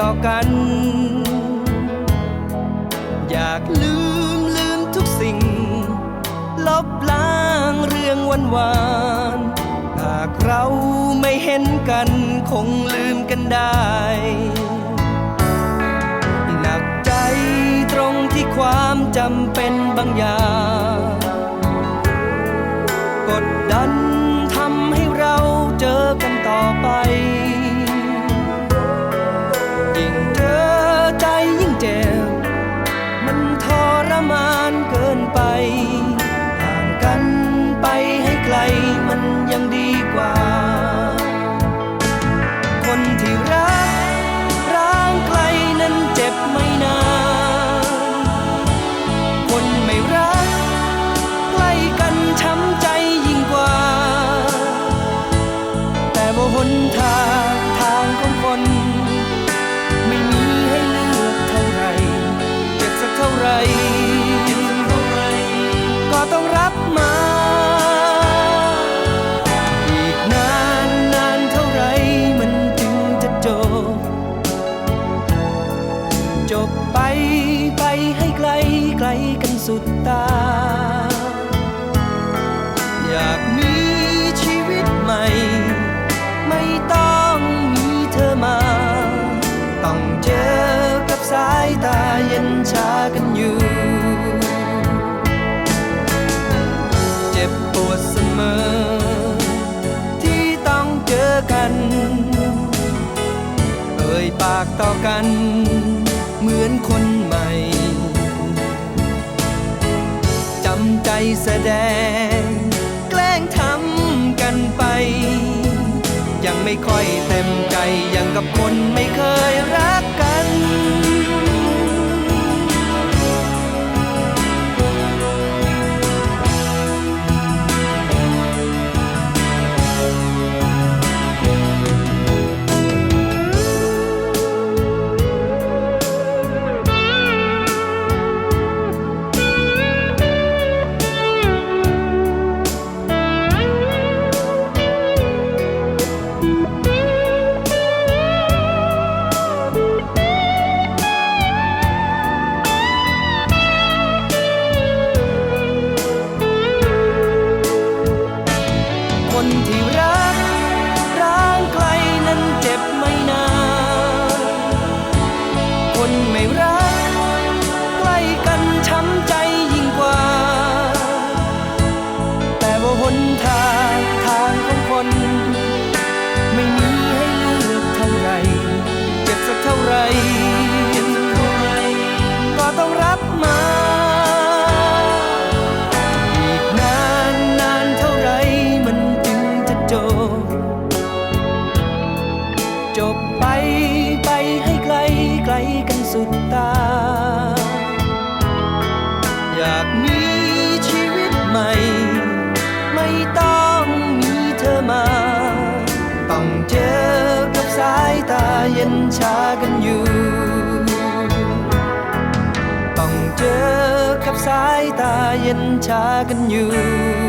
ต่อกัน อยากลืมลืมทุกสิ่ง ลบล้างเรื่องวันวานหากเราไม่เห็นกันคงลืมกันได้หนักใจตรงที่ความจำเป็นบางอย่าง กดดัน ไปให้ไกลไกลกันสุดตา อยากมีชีวิตใหม่ ไม่ต้องมีเธอมา ต้องเจอกับสายตาเย็นชากันอยู่ เจ็บปวดเสมอ ที่ต้องเจอกัน เอ่ยปากต่อกัน แสดง แกล้งทำกันไป ยังไม่ค่อยเต็มใจยังกับคนไม่เคยรักกันคน เย็นชากันอยู่ ต้องเจอกับสายตาเย็นชากันอยู่